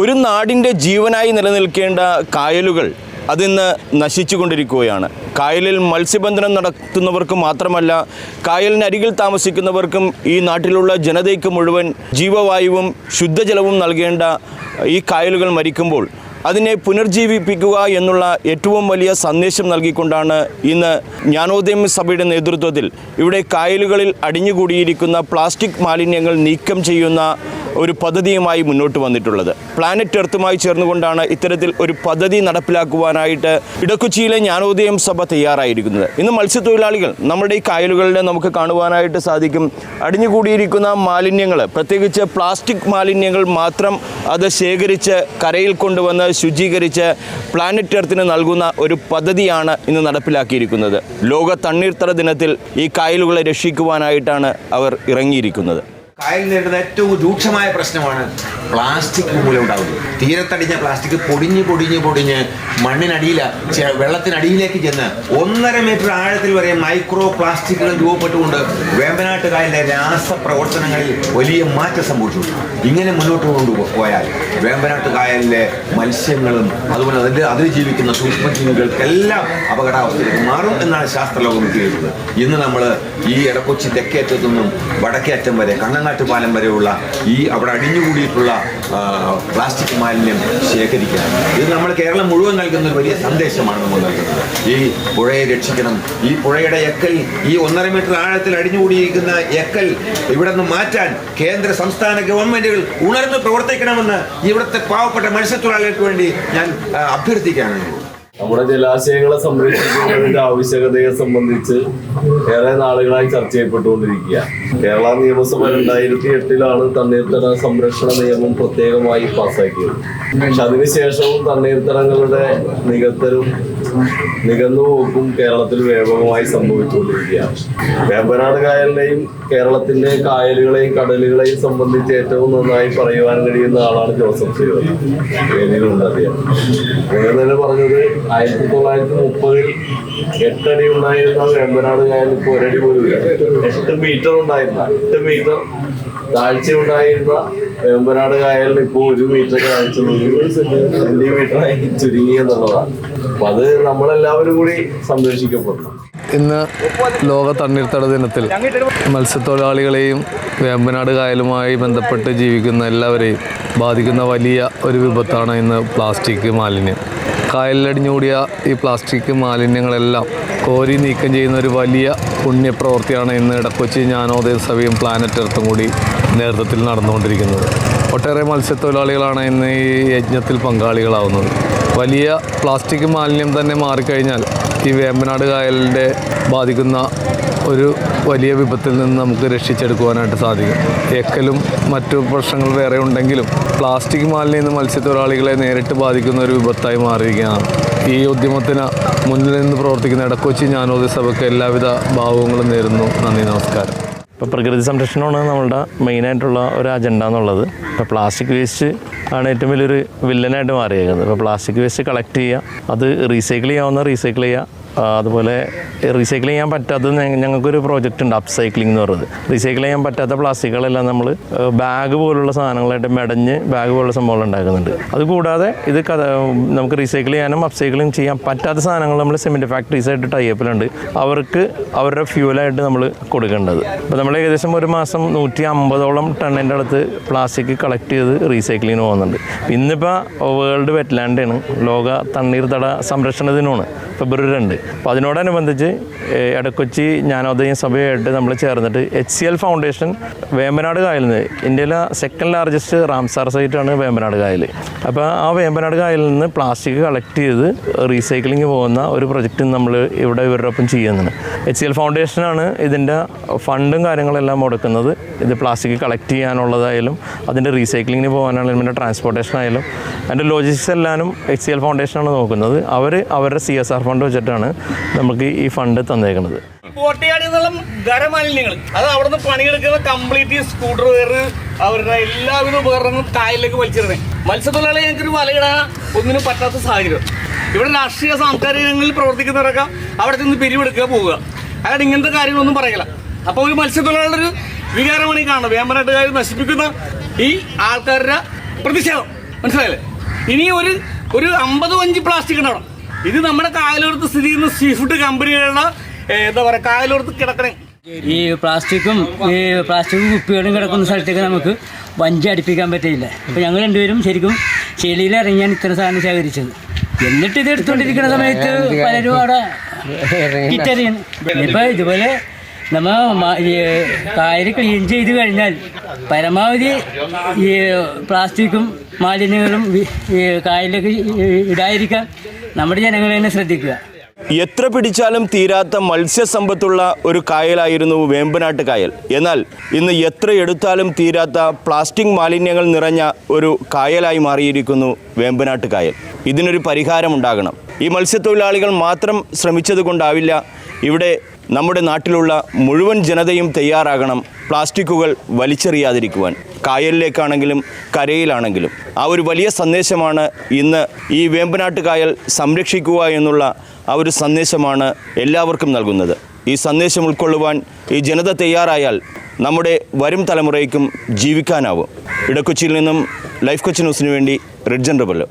ഒരു നാടിന്റെ ജീവനായി നിലനിൽക്കേണ്ട കായലുകൾ അതിന്ന് നശിച്ചുകൊണ്ടിരിക്കുകയാണ്. കായലിൽ മത്സ്യബന്ധനം നടത്തുന്നവർക്ക് മാത്രമല്ല കായലിനരികിൽ താമസിക്കുന്നവർക്കും ഈ നാട്ടിലുള്ള ജനതയ്ക്ക് മുഴുവൻ ജീവവായുവും ശുദ്ധജലവും നൽകേണ്ട ഈ കായലുകൾ മരിക്കുമ്പോൾ അതിനെ പുനർജീവിപ്പിക്കുക എന്നുള്ള ഏറ്റവും വലിയ സന്ദേശം നൽകിക്കൊണ്ടാണ് ഇന്ന് ജ്ഞാനോദയം സഭയുടെ നേതൃത്വത്തിൽ ഇവിടെ കായലുകളിൽ അടിഞ്ഞുകൂടിയിരിക്കുന്ന പ്ലാസ്റ്റിക് മാലിന്യങ്ങൾ നീക്കം ചെയ്യുന്ന ഒരു പദ്ധതിയുമായി മുന്നോട്ട് വന്നിട്ടുള്ളത്. പ്ലാനറ്റ് എർത്തുമായി ചേർന്നുകൊണ്ടാണ് ഇത്തരത്തിൽ ഒരു പദ്ധതി നടപ്പിലാക്കുവാനായിട്ട് ഇടക്കുച്ചിയിലെ ജ്ഞാനോദയം സഭ തയ്യാറായിരിക്കുന്നത്. ഇന്ന് മത്സ്യത്തൊഴിലാളികൾ നമ്മുടെ ഈ കായലുകളിൽ നമുക്ക് കാണുവാനായിട്ട് സാധിക്കും. അടിഞ്ഞുകൂടിയിരിക്കുന്ന മാലിന്യങ്ങൾ പ്രത്യേകിച്ച് പ്ലാസ്റ്റിക് മാലിന്യങ്ങൾ മാത്രം അത് ശേഖരിച്ച് കരയിൽ കൊണ്ടുവന്ന് ശുചീകരിച്ച് പ്ലാനറ്റ് എർത്തിന് നൽകുന്ന ഒരു പദ്ധതിയാണ് ഇന്ന് നടപ്പിലാക്കിയിരിക്കുന്നത്. ലോക തണ്ണീർത്തട ദിനത്തിൽ ഈ കായലുകളെ രക്ഷിക്കുവാനായിട്ടാണ് അവർ ഇറങ്ങിയിരിക്കുന്നത്. കായൽ നേരിടുന്ന ഏറ്റവും രൂക്ഷമായ പ്രശ്നമാണ് പ്ലാസ്റ്റിക് മൂലം ഉണ്ടാകുന്നത് തീരത്തടിഞ്ഞ പ്ലാസ്റ്റിക് പൊടിഞ്ഞ് പൊടിഞ്ഞ് പൊടിഞ്ഞ് മണ്ണിനടിയില വെള്ളത്തിനടിയിലേക്ക് ചെന്ന് ഒന്നര മീറ്റർ ആഴത്തിൽ വരെ മൈക്രോ പ്ലാസ്റ്റിക്കുകൾ രൂപപ്പെട്ടുകൊണ്ട് വേമ്പനാട്ട് കായലിലെ രാസപ്രവർത്തനങ്ങളിൽ വലിയ മാറ്റം സംഭവിച്ചു. ഇങ്ങനെ മുന്നോട്ട് കൊണ്ടുപോയാൽ വേമ്പനാട്ട് കായലിലെ മത്സ്യങ്ങളും അതുപോലെ അതിന്റെ അതിൽ ജീവിക്കുന്ന സൂക്ഷ്മജീവികൾക്കെല്ലാം അപകടാവസ്ഥയിലേക്ക് മാറും എന്നാണ് ശാസ്ത്രലോകം വിധിക്കുന്നത് ഇന്ന് നമ്മൾ ഈ ഇടക്കൊച്ചി തെക്കേറ്റത്തു നിന്നും വടക്കേറ്റം വരെ കണ്ണങ്ങാട്ട് പാലം വരെയുള്ള ഈ അവിടെ അടിഞ്ഞുകൂടിയിട്ടുള്ള പ്ലാസ്റ്റിക് മാലിന്യം ശേഖരിക്കുക ഇത് നമ്മൾ കേരളം മുഴുവൻ നൽകുന്ന ഒരു വലിയ സന്ദേശമാണ് നമ്മൾ നൽകുന്നത്. ഈ പുഴയെ രക്ഷിക്കണം. ഈ പുഴയുടെ എക്കൽ ഈ ഒന്നര മീറ്റർ ആഴത്തിൽ അടിഞ്ഞുകൂടിയിരിക്കുന്ന എക്കൽ ഇവിടെ നിന്ന് മാറ്റാൻ കേന്ദ്ര സംസ്ഥാന ഗവൺമെന്റുകൾ ഉണർന്ന് പ്രവർത്തിക്കണമെന്ന് ഇവിടുത്തെ പാവപ്പെട്ട മത്സ്യത്തൊഴിലാളികൾക്ക് വേണ്ടി ഞാൻ അഭ്യർത്ഥിക്കാനുള്ളൂ നമ്മുടെ ജലാശയങ്ങളെ സംരക്ഷിക്കുന്നതിന്റെ ആവശ്യകതയെ സംബന്ധിച്ച് ഏറെ നാളുകളായി ചർച്ച ചെയ്യപ്പെട്ടുകൊണ്ടിരിക്കുക കേരള നിയമസഭ രണ്ടായിരത്തി എട്ടിലാണ് തണ്ണീർത്തട സംരക്ഷണ നിയമം പ്രത്യേകമായി പാസ്സാക്കിയത് പക്ഷെ അതിനുശേഷവും തണ്ണീർത്തടങ്ങളുടെ നികത്തലും നികന്നുപോക്കും കേരളത്തിൽ വ്യാപകമായി സംഭവിച്ചുകൊണ്ടിരിക്കുകയാണ്. വേമ്പനാട് കായലിനെയും കേരളത്തിന്റെ കായലുകളെയും കടലുകളെയും സംബന്ധിച്ച് ഏറ്റവും നന്നായി പറയുവാൻ കഴിയുന്ന ആളാണ് ജോസഫ് സിയോണി വേദിയിലുണ്ട് അദ്ദേഹം. തന്നെ പറഞ്ഞത് ആയിരത്തി തൊള്ളായിരത്തി മുപ്പതിൽ എട്ടടി ഉണ്ടായിരുന്ന വേമ്പനാട് കായൽ ഇപ്പോൾ ഒരടി പോലും എട്ട് മീറ്റർ ഉണ്ടായിരുന്ന എട്ട് മീറ്റർ താഴ്ച ഉണ്ടായിരുന്ന വേമ്പനാട് കായലിന് ഇപ്പോൾ ഒരു മീറ്റർ സെന്റിമീറ്റർ സെന്റിമീറ്ററായി ചുരുങ്ങി എന്നുള്ളതാണ്. അപ്പൊ അത് നമ്മളെല്ലാവരും കൂടി സന്തോഷിക്കപ്പെടുന്നു ഇന്ന് ലോക തണ്ണീർത്തട ദിനത്തിൽ മത്സ്യത്തൊഴിലാളികളെയും വേമ്പനാട് കായലുമായി ബന്ധപ്പെട്ട് ജീവിക്കുന്ന എല്ലാവരെയും ബാധിക്കുന്ന വലിയ ഒരു വിപത്താണ് ഇന്ന് പ്ലാസ്റ്റിക് മാലിന്യം. കായലിലടിഞ്ഞുകൂടിയ ഈ പ്ലാസ്റ്റിക് മാലിന്യങ്ങളെല്ലാം കോരി നീക്കം ചെയ്യുന്ന ഒരു വലിയ പുണ്യപ്രവൃത്തിയാണ് ഇന്ന് ഇടക്കൊച്ചി ജ്ഞാനോദയ സഭയും പ്ലാനറ്റ് എർത്തും കൂടി നേതൃത്വത്തിൽ നടന്നുകൊണ്ടിരിക്കുന്നത്. ഒട്ടേറെ മത്സ്യത്തൊഴിലാളികളാണ് ഇന്ന് ഈ യജ്ഞത്തിൽ പങ്കാളികളാവുന്നത്. വലിയ പ്ലാസ്റ്റിക് മാലിന്യം തന്നെ മാറിക്കഴിഞ്ഞാൽ ഈ വേമ്പനാട് കായലിന്റെ ബാധിക്കുന്ന ഒരു വലിയ വിപത്തിൽ നിന്ന് നമുക്ക് രക്ഷിച്ചെടുക്കുവാനായിട്ട് സാധിക്കും. എക്കലും മറ്റു പ്രശ്നങ്ങൾ വേറെ ഉണ്ടെങ്കിലും പ്ലാസ്റ്റിക് മാലിന്യം ഇന്ന് മത്സ്യത്തൊഴിലാളികളെ നേരിട്ട് ബാധിക്കുന്ന ഒരു വിപത്തായി മാറിയിരിക്കുകയാണ്. ഈ ഉദ്യമത്തിന് മുന്നിൽ നിന്ന് പ്രവർത്തിക്കുന്ന ഇടക്കൊച്ചി ഞാനോദ്യ സഭയ്ക്ക് എല്ലാവിധ ഭാവങ്ങളും നേരുന്നു. നന്ദി നമസ്കാരം. ഇപ്പോൾ പ്രകൃതി സംരക്ഷണമാണ് നമ്മളുടെ മെയിനായിട്ടുള്ള ഒരു അജണ്ട എന്നുള്ളത്. ഇപ്പോൾ പ്ലാസ്റ്റിക് വേസ്റ്റ് ആണ് ഏറ്റവും വലിയൊരു വില്ലനായിട്ട് മാറിയേക്കുന്നത്. ഇപ്പോൾ പ്ലാസ്റ്റിക് വേസ്റ്റ് കളക്ട് ചെയ്യുക അത് റീസൈക്കിൾ ചെയ്യാവുന്ന റീസൈക്കിൾ ചെയ്യുക അതുപോലെ റീസൈക്കിൾ ചെയ്യാൻ പറ്റാത്ത ഞങ്ങൾക്കൊരു പ്രോജക്റ്റ് ഉണ്ട് അപ്സൈക്ലിംഗ് എന്ന് പറയുന്നത്. റീസൈക്കിൾ ചെയ്യാൻ പറ്റാത്ത പ്ലാസ്റ്റിക്കുകളെല്ലാം നമ്മൾ ബാഗ് പോലുള്ള സാധനങ്ങളായിട്ട് മെടഞ്ഞ് ബാഗ് പോലുള്ള സംഭവങ്ങൾ ഉണ്ടാക്കുന്നുണ്ട്. അതുകൂടാതെ ഇത് നമുക്ക് റീസൈക്കിൾ ചെയ്യാനും അപ്സൈക്ലിംഗ് ചെയ്യാൻ പറ്റാത്ത സാധനങ്ങൾ നമ്മൾ സിമെന്റ് ഫാക്ടറീസ് ആയിട്ട് ടൈപ്പിലുണ്ട് അവർക്ക് അവരുടെ ഫ്യൂലായിട്ട് നമ്മൾ കൊടുക്കേണ്ടത്. അപ്പോൾ നമ്മൾ ഏകദേശം ഒരു മാസം നൂറ്റി അമ്പതോളം ടണ്ണിന്റെ അടുത്ത് പ്ലാസ്റ്റിക് കളക്ട് ചെയ്ത് റീസൈക്ലിങ്ങിന് പോകുന്നുണ്ട്. ഇന്നിപ്പോൾ വേൾഡ് വെറ്റ്ലാൻഡാണ് ലോക തണ്ണീർത്തട സംരക്ഷണ ദിനമാണ്. ഫെബ്രുവരി രണ്ട്. അപ്പോൾ അതിനോടനുബന്ധിച്ച് ഇടക്കൊച്ചി ജ്ഞാനോദയ സഭയായിട്ട് നമ്മൾ ചേർന്നിട്ട് H C L foundation Vembanad കായലിൽ നിന്ന് ഇന്ത്യയിലെ സെക്കൻഡ് ലാർജസ്റ്റ് റാംസാർ സൈറ്റാണ് വേമ്പനാട് കായൽ അപ്പോൾ ആ വേമ്പനാട് കായലിൽ നിന്ന് പ്ലാസ്റ്റിക് കളക്ട് ചെയ്ത് റീസൈക്ലിംഗ് പോകുന്ന ഒരു പ്രൊജക്റ്റ് നമ്മൾ ഇവിടെ ഇവരുടെ ഒപ്പം ചെയ്യുന്നുണ്ട്. എച്ച് സി എൽ ഫൗണ്ടേഷനാണ് ഇതിന്റെ ഫണ്ടും കാര്യങ്ങളെല്ലാം മുടക്കുന്നത്. ഇത് പ്ലാസ്റ്റിക് കളക്ട് ചെയ്യാനുള്ളതായാലും അതിന്റെ റീസൈക്ലിങ്ങിന് പോകാനാണെങ്കിലും പിന്നെ ട്രാൻസ്പോർട്ടേഷൻ ആയാലും അതിന്റെ ലോജിസ്റ്റിക്സ് എല്ലാനും എച്ച് സി എൽ ഫൗണ്ടേഷനാണ് നോക്കുന്നത്. അവർ അവരുടെ സി എസ് ആർ ഫണ്ട് വെച്ചിട്ടാണ് നമുക്ക് ഈ ഫണ്ട് തന്നേക്കുന്നത് കോട്ടയാടി എന്നുള്ള ഖരമാലിന്യങ്ങൾ. അത് അവിടുന്ന് പണിയെടുക്കുന്ന കംപ്ലീറ്റ് സ്കൂട്ടർ വേറ് അവരുടെ എല്ലാവിധ ഉപകരണങ്ങളും കായലിലേക്ക് വലിച്ചിരുന്നത് മത്സ്യത്തൊഴിലാളി ഞങ്ങൾക്കൊരു വലയിടാൻ ഒന്നിനും പറ്റാത്ത സാഹചര്യം. ഇവിടെ രാഷ്ട്രീയ സാംസ്കാരിക രംഗങ്ങളിൽ പ്രവർത്തിക്കുന്നവരൊക്കെ അവിടെ നിന്ന് പിരിവെടുക്കുക പോവുക. അയാൾ ഇങ്ങനത്തെ കാര്യങ്ങളൊന്നും പറയില്ല. അപ്പോൾ ഒരു മത്സ്യത്തൊഴിലാളിയുടെ ഒരു വികാരമാണ് ഈ കാണുന്നത്. വേമ്പനാട്ടുകാർ നശിപ്പിക്കുന്ന ഈ ആൾക്കാരുടെ പ്രതിഷേധം. മനസ്സിലായില്ലേ? ഇനി ഒരു ഒരു അമ്പത് വഞ്ചി പ്ലാസ്റ്റിക് ഉണ്ടാവണം. ഇത് നമ്മുടെ കായലോരത്ത് സ്ഥിതി ചെയ്യുന്ന സീ ഫുഡ് കമ്പനികളുടെ എന്താ പറയുക കായലോരത്ത് കിടക്കണേ. ഈ പ്ലാസ്റ്റിക്കും ഈ പ്ലാസ്റ്റിക്കും കുപ്പികളും കിടക്കുന്ന സ്ഥലത്തേക്ക് നമുക്ക് വഞ്ചി അടുപ്പിക്കാൻ പറ്റില്ല അപ്പോൾ ഞങ്ങൾ രണ്ടുപേരും ശരിക്കും ചെളിയിൽ ഇറങ്ങിയാണ് ഇത്ര സാധനം ശേഖരിച്ചത്. എന്നിട്ട് ഇത് എടുത്തുകൊണ്ടിരിക്കുന്ന സമയത്ത് പലരും അവിടെ കിറ്ററിയുന്നു. ഇനിയിപ്പോൾ ഇതുപോലെ നമ്മ ഈ കായൽ ക്ലീൻ ചെയ്ത് കഴിഞ്ഞാൽ പരമാവധി ഈ പ്ലാസ്റ്റിക്കും മാലിന്യങ്ങളും ഈ കായലിലേക്ക് ഇടായിരിക്കാൻ നമ്മുടെ ജനങ്ങൾ തന്നെ ശ്രദ്ധിക്കുക. എത്ര പിടിച്ചാലും തീരാത്ത മത്സ്യസമ്പത്തുള്ള ഒരു കായലായിരുന്നു വേമ്പനാട്ട് കായൽ. എന്നാൽ ഇന്ന് എത്ര എടുത്താലും തീരാത്ത പ്ലാസ്റ്റിക് മാലിന്യങ്ങൾ നിറഞ്ഞ ഒരു കായലായി മാറിയിരിക്കുന്നു വേമ്പനാട്ട് കായൽ. ഇതിനൊരു പരിഹാരം ഉണ്ടാകണം. ഈ മത്സ്യത്തൊഴിലാളികൾ മാത്രം ശ്രമിച്ചത് കൊണ്ടാവില്ല ഇവിടെ നമ്മുടെ നാട്ടിലുള്ള മുഴുവൻ ജനതയും തയ്യാറാകണം പ്ലാസ്റ്റിക്കുകൾ വലിച്ചെറിയാതിരിക്കുവാൻ. കായലിലേക്കാണെങ്കിലും കരയിലാണെങ്കിലും. ആ ഒരു വലിയ സന്ദേശമാണ് ഇന്ന് ഈ വേമ്പനാട്ട് കായൽ സംരക്ഷിക്കുക എന്നുള്ള ആ ഒരു സന്ദേശമാണ് എല്ലാവർക്കും നൽകുന്നത്. ഈ സന്ദേശം ഉൾക്കൊള്ളുവാൻ ഈ ജനത തയ്യാറായാൽ നമ്മുടെ വരും തലമുറയ്ക്കും ജീവിക്കാനാവും. ഇടക്കൊച്ചിയിൽ നിന്നും ലൈഫ് കൊച്ചി ന്യൂസിന് വേണ്ടി റിഡ്ജൻ റബല്ലോ